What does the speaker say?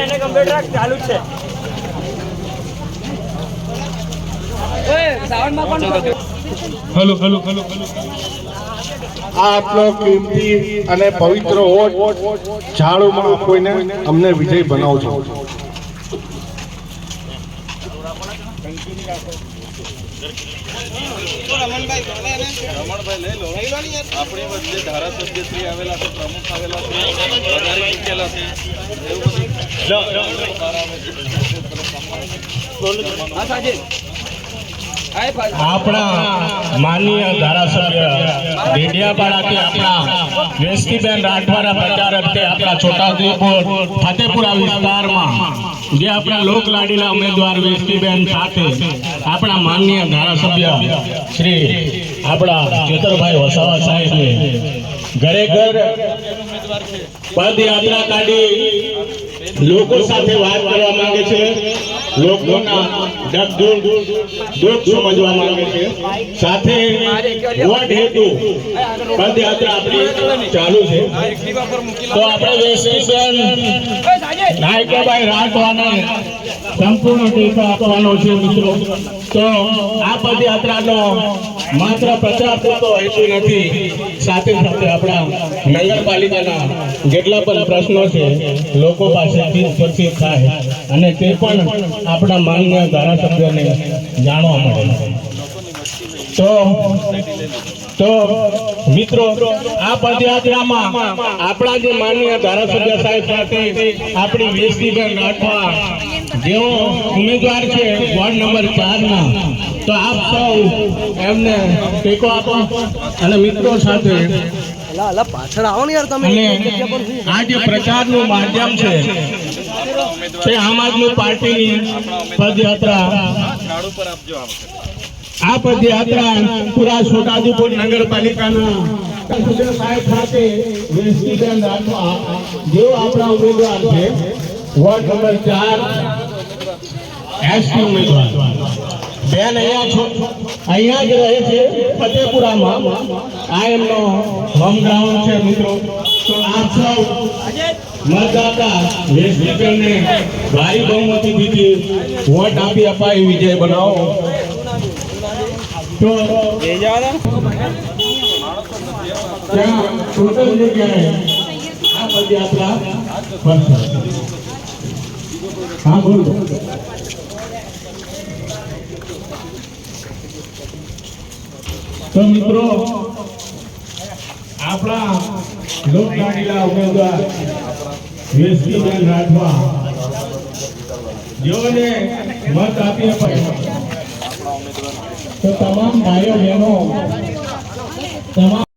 એને કમ્પ્યુટર ચાલુ છે હલો હેલો હેલો આપનો કિંમતી અને પવિત્ર વોટ ઝાડુમાં કોઈને અમને વિજય બનાવજો. આપણી વચ્ચે ધારાસભ્ય શ્રી આવેલા છે પ્રમુખ આવેલા છે વધારી ચૂકેલા છે. એવું બધું આપણા માનનીય ધારાસભ્ય ડેડિયાપાડાથી આપણા વેસ્ટીબેન રાઠવાના પ્રચાર અર્થે આપણા છોટાઉદેપુર, ફતેપુરા વિસ્તારમાં જે આપણા લોકલાડીના ઉમેદવાર વેસ્ટીબેન સાથે આપણા માનનીય ધારાસભ્ય શ્રી આપણા ચેતરભાઈ વસાવા સાહેબને ઘરે ઘર પદયાત્રા કાઢી લોકો સાથે વાત કરવા માંગે છે. લોકોના દુઃખ દુઃખ સમજવા માંગે છે. સાથે વોટ હેતુ પદયાત્રા આપણી ચાલુ છે. તો આપણે વેસ્ટીબેન નાયકાભાઈ રાઠવાને સંપૂર્ણ ટેકો આપવાનો છે મિત્રો. તો આ પદયાત્રાનો માત્ર પ્રચાર પૂરતો હેતુ નથી. સાથે સાથે આપણા નગરપાલિકાના જેટલા પણ પ્રશ્નો છે, લોકો પાસેથી ઉપસ્થિત થાય. અને તે પણ આપણા માન્ય ધારાસભ્યોને જાણવા મળે. તો તો મિત્રો આ પદયાત્રામાં આપણા જે માનનીય ધારાસભ્ય સાહેબ સાથે આપણી વેસ્ટીબેન રાઠવા જેઓ ઉમેદવાર છે વોર્ડ નંબર ચાર ના તો આપ સૌ એમને ટેકો આપો અને મિત્રો સાથે પાછળ આવો ને યાર તમે. આ જે પ્રચારનું માધ્યમ છે તે આમ આદમી પાર્ટીની પદયાત્રા આ પદયાત્રા પૂરા છોટાઉદેપુર નગરપાલિકાના સાહેબ ખાતે વેસ્ટીબેન રાઠવા આપણા ઉમેદવાર છે, વોર્ડ નંબર ચાર, એસટી ઉમેદવાર. બેન અહીંયા છો. અહીંયા જ રહે છે ફતેપુરામાં. આ એમનો હોમ ગ્રાઉન્ડ છે મિત્રો. તો આપ સૌ મતદાતા વેસ્ટીબેનને ભારી બહુમતીથી વોટ આપી અપાય વિજય બનાવો. તો ત્યાં આ પદયાત્રા ફરશે હા બોલો તો મિત્રો, આપણા લોકલાડીલા ઉમેદવાર વેસ્ટીબેન રાઠવા, જેઓને મત આપી અપાય તો તમામ ભાઈઓ બહેનો તમામ